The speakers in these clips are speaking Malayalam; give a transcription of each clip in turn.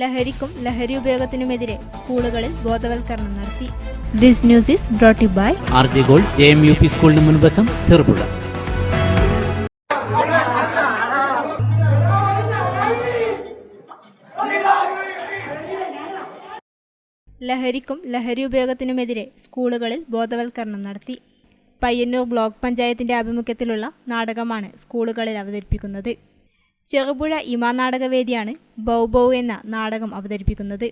ലഹരിക്കും ലഹരി ഉപയോഗത്തിനുമെതിരെ സ്കൂളുകളിൽ ബോധവൽക്കരണം നടത്തി. This news is brought by R J gold J M U P സ്കൂളിന് മുൻവശം ചെറുപുഴ. ലഹരിക്കും ലഹരി ഉപയോഗത്തിനുമെതിരെ സ്കൂളുകളിൽ ബോധവൽക്കരണം നടത്തി. പയ്യന്നൂർ ബ്ലോക്ക് പഞ്ചായത്തിന്റെ ആഭിമുഖ്യത്തിലുള്ള നാടകമാണ് സ്കൂളുകളിൽ അവതരിപ്പിക്കുന്നത്. ചെറുപുഴ ഇമാ നാടകവേദിയാണ് ബൗ എന്ന നാടകം അവതരിപ്പിക്കുന്നത്.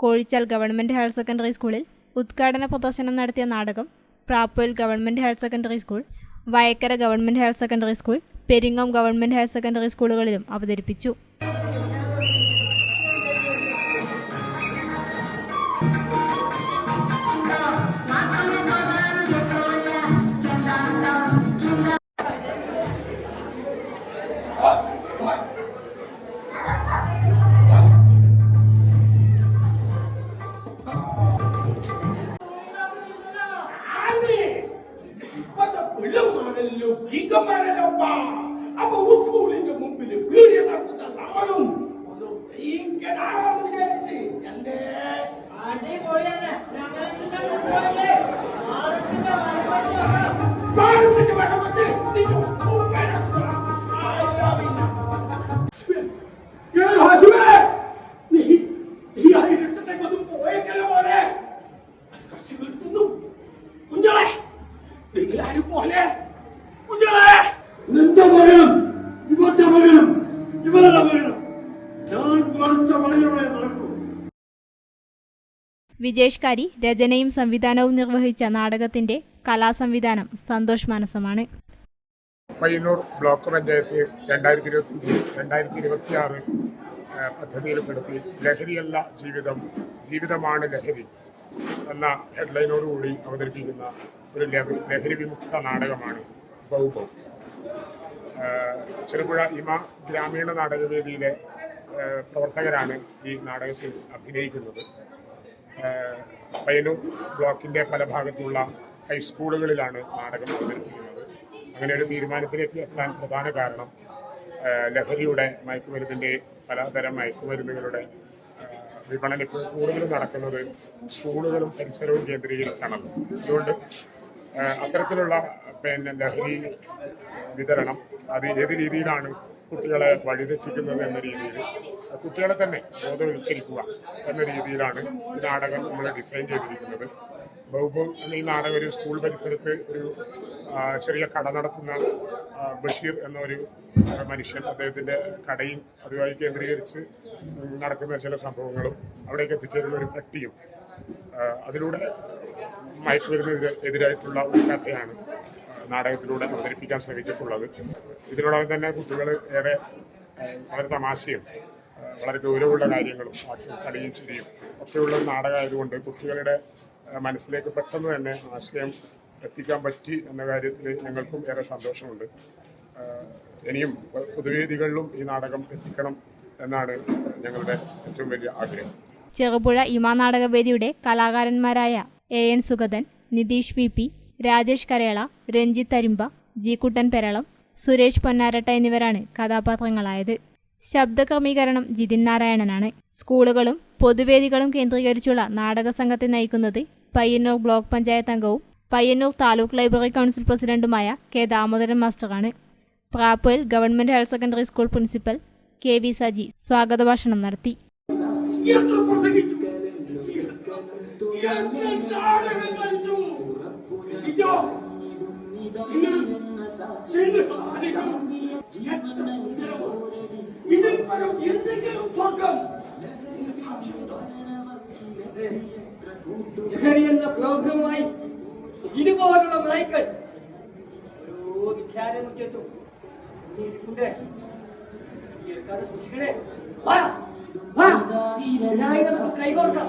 കോഴിച്ചാൽ ഗവൺമെന്റ് ഹയർ സെക്കൻഡറി സ്കൂളിൽ ഉദ്ഘാടന പ്രദർശനം നടത്തിയ നാടകം Prapoil government higher secondary school Vayakkara government higher secondary school Peringom government higher secondary സ്കൂളുകളിലും അവതരിപ്പിച്ചു. 아 അപ്പൊ? സ്കൂളിന്റെ മുമ്പിൽ വീര്യം നടത്തുന്ന നമ്മളും ഒന്ന് ഭയങ്കര പോലെ നിന്റെ മകനും ഇവന്റെ മകനും ഇവരുടെ മകനും ഞാൻ പഠിച്ച വഴിയിലൂടെ നടക്കൂ. വിജേഷ് കാരി രചനയും സംവിധാനവും നിർവഹിച്ച നാടകത്തിന്റെ കലാസംവിധാനം സന്തോഷ് മാനസമാണ്. പയ്യന്നൂർ ബ്ലോക്ക് പഞ്ചായത്ത് രണ്ടായിരത്തി ഇരുപത്തി രണ്ടായിരത്തി ഇരുപത്തി ആറ് പദ്ധതിയിൽപ്പെടുത്തി ലഹരിയല്ല ജീവിതം ജീവിതമാണ് ലഹരി. എന്ന ഹെഡ്ലൈനോടുകൂടി അവതരിപ്പിക്കുന്ന ഒരു ലഹരി വിമുക്ത നാടകമാണ് ബൗബൗ ചെറുപുഴ ഇമ ഗ്രാമീണ നാടകവേദിയിലെ പ്രവർത്തകരാണ് ഈ നാടകത്തിൽ അഭിനയിക്കുന്നത്. പയനൂർ ബ്ലോക്കിന്റെ പല ഭാഗത്തുള്ള ഹൈസ്കൂളുകളിലാണ് നാടകം അവതരിപ്പിക്കുന്നത്. അങ്ങനെ ഒരു തീരുമാനത്തിലേക്ക് എത്താൻ പ്രധാന കാരണം ലഹരിയുടെ മയക്കുമരുന്നിന്റെ പലതരം മയക്കുമരുന്നുകളുടെ വിപണനം ഇപ്പോൾ കൂടുതലും നടക്കുന്നത് സ്കൂളുകളും പരിസരവും കേന്ദ്രീകരിച്ചാണല്ലോ അതുകൊണ്ട് അത്തരത്തിലുള്ള പിന്നെ ലഹരി വിതരണം അത് ഏത് രീതിയിലാണ് കുട്ടികളെ വഴിതെറ്റിക്കുന്നത് എന്ന രീതിയിൽ കുട്ടികളെ തന്നെ ബോധവൽക്കരിക്കുക എന്ന രീതിയിലാണ് ഈ നാടകം നമ്മൾ ഡിസൈൻ ചെയ്തിരിക്കുന്നത്. ബഹുബോ നിന്നാണ് ഒരു സ്കൂൾ പരിസരത്ത് ഒരു ചെറിയ കട നടത്തുന്ന ബഷീർ എന്നൊരു മനുഷ്യൻ അദ്ദേഹത്തിന്റെ കടയും അതുമായി കേന്ദ്രീകരിച്ച് നടക്കുന്ന ചില സംഭവങ്ങളും അവിടേക്ക് എത്തിച്ചേരുന്ന ഒരു പട്ടിയും അതിലൂടെ മയക്കുമരുന്നിന് എതിരായിട്ടുള്ള ഒരു കഥയാണ് നാടകത്തിലൂടെ അവതരിപ്പിക്കാൻ ശ്രമിച്ചിട്ടുള്ളത്. ഇതിനോടൊപ്പം തന്നെ കുട്ടികൾ ഏറെ വളരെ തമാശയും വളരെ ഗൗരവമുള്ള കാര്യങ്ങളും കളിയും ചിരിയും ഒക്കെയുള്ള ഒരു നാടകമായതുകൊണ്ട് കുട്ടികളുടെ മനസ്സിലേക്ക് പെട്ടെന്ന് തന്നെ ആശയം എത്തിക്കാൻ പറ്റി എന്ന കാര്യത്തിൽ ഞങ്ങൾക്കും ഏറെ സന്തോഷമുണ്ട്. ഇനിയും പൊതുവേദികളിലും ഈ നാടകം എത്തിക്കണം എന്നാണ് ഞങ്ങളുടെ ഏറ്റവും വലിയ ആഗ്രഹം. ചെറുപുഴ ഇമാ നാടകവേദിയുടെ കലാകാരന്മാരായ A N Sugathan Nitheesh V P Rajesh Karela Ranjith Arimba G Kuttan Peralam Suresh Ponnaratta എന്നിവരാണ് കഥാപാത്രങ്ങളായത്. ശബ്ദക്രമീകരണം ജിതിൻ നാരായണനാണ്. സ്കൂളുകളും പൊതുവേദികളും കേന്ദ്രീകരിച്ചുള്ള നാടക സംഘത്തെ നയിക്കുന്നത് പയ്യന്നൂർ ബ്ലോക്ക് പഞ്ചായത്ത് അംഗവും പയ്യന്നൂർ താലൂക്ക് ലൈബ്രറി കൗൺസിൽ പ്രസിഡന്റുമായ കെ ദാമോദരൻ മാസ്റ്ററാണ്. പ്രാപ്പുവിൽ government higher secondary school principal K V Saji സ്വാഗത ഭാഷണം നടത്തി. എത്ര സുന്ദരമാണ് പരം എന്തെങ്കിലും സ്വർഗം. ആവശ്യമുണ്ടോ എന്ന പ്രോഗ്രാമായി ഇതുപോലുള്ള നായ്ക്കൾ ഓരോ വിദ്യാലയമുറ്റത്തും ഇരിപ്പുണ്ട് കേൾക്കാതെ സൂക്ഷിക്കണേ. വാ വാ. ഇതിനായി നമുക്ക് കൈകോർക്കാം